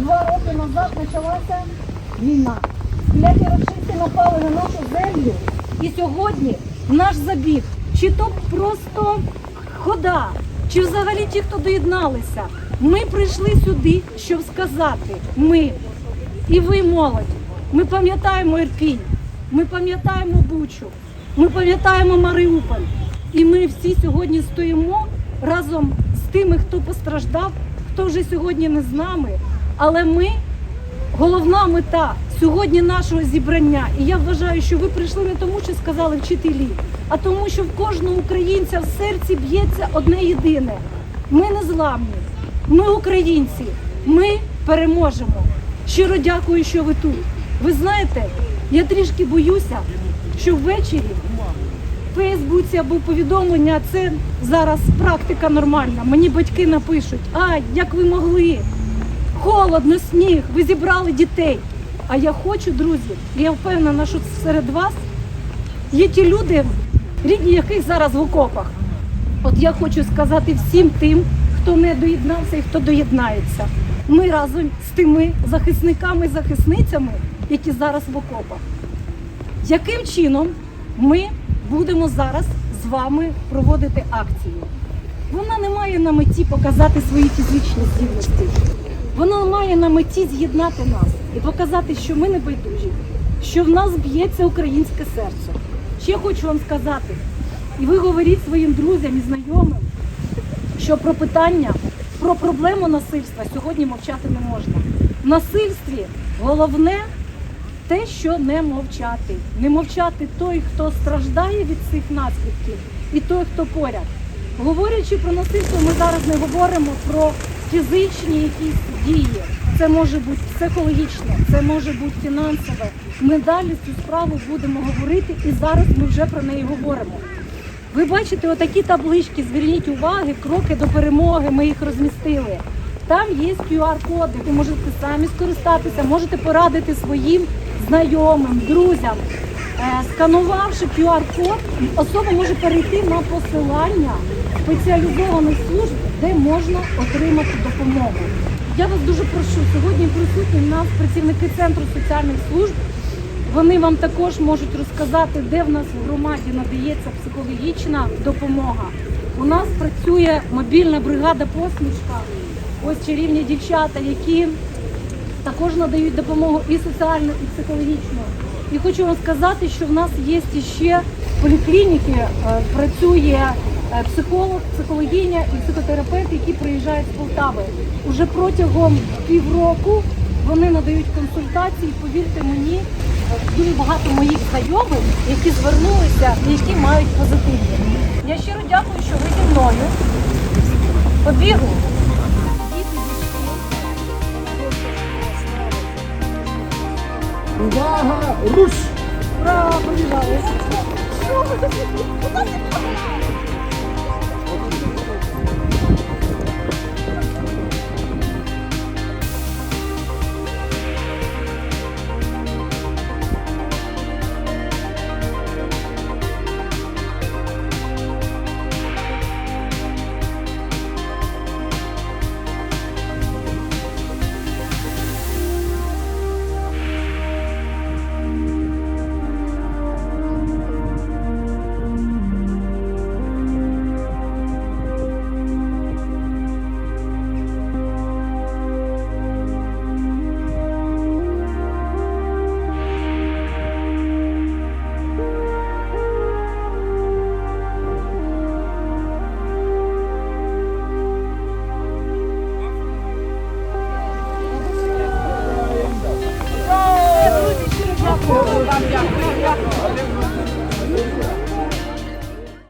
Два роки назад почалася війна. Кляті рашисти напали на нашу землю. І сьогодні наш забіг, чи то просто хода, чи взагалі ті, хто доєдналися, ми прийшли сюди, щоб сказати, ми і ви, молодь, ми пам'ятаємо Ірпінь, ми пам'ятаємо Бучу, ми пам'ятаємо Маріуполь. І ми всі сьогодні стоїмо разом з тими, хто постраждав, хто вже сьогодні не з нами. Але ми головна мета сьогодні нашого зібрання. І я вважаю, що ви прийшли не тому, що сказали вчителі, а тому, що в кожного українця в серці б'ється одне єдине. Ми не зламні, ми українці, ми переможемо. Щиро дякую, що ви тут. Ви знаєте, я трішки боюся, що ввечері в Фейсбуці або повідомлення, це зараз практика нормальна. Мені батьки напишуть, а як ви могли? Холодно, сніг, ви зібрали дітей. А я хочу, друзі, я впевнена, що серед вас є ті люди, рідні яких зараз в окопах. От я хочу сказати всім тим, хто не доєднався і хто доєднається. Ми разом з тими захисниками і захисницями, які зараз в окопах. Яким чином ми будемо зараз з вами проводити акцію? Вона не має на меті показати свої фізичні здібності. Вона має на меті з'єднати нас і показати, що ми не байдужі, що в нас б'ється українське серце. Ще хочу вам сказати, і ви говоріть своїм друзям і знайомим, що про питання, про проблему насильства сьогодні мовчати не можна. В насильстві головне те, що не мовчати. Не мовчати той, хто страждає від цих наслідків, і той, хто поряд. Говорячи про насильство, ми зараз не говоримо про фізичні якісь дії. Це може бути психологічне, це може бути фінансове. Ми далі цю справу будемо говорити, і зараз ми вже про неї говоримо. Ви бачите отакі таблички, зверніть уваги, кроки до перемоги, ми їх розмістили. Там є QR-коди, ви можете самі скористатися, можете порадити своїм знайомим, друзям. Е, Сканувавши QR-код, особа може перейти на посилання спеціалізованих служб, де можна отримати допомогу. Я вас дуже прошу, сьогодні присутні в нас працівники Центру соціальних служб. Вони вам також можуть розказати, де в нас в громаді надається психологічна допомога. У нас працює мобільна бригада посмішка. Ось чарівні дівчата, які також надають допомогу і соціальну, і психологічну. І хочу вам сказати, що в нас є ще поліклініки, е, працює психолог, психологиня і психотерапевт, які приїжджають з Полтави. Уже протягом півроку вони надають консультації. Повірте мені, е, дуже багато моїх знайомих, які звернулися і які мають позитивні. Я щиро дякую, що ви зі мною. Побігу. Увага! Руш! Ура, побігали!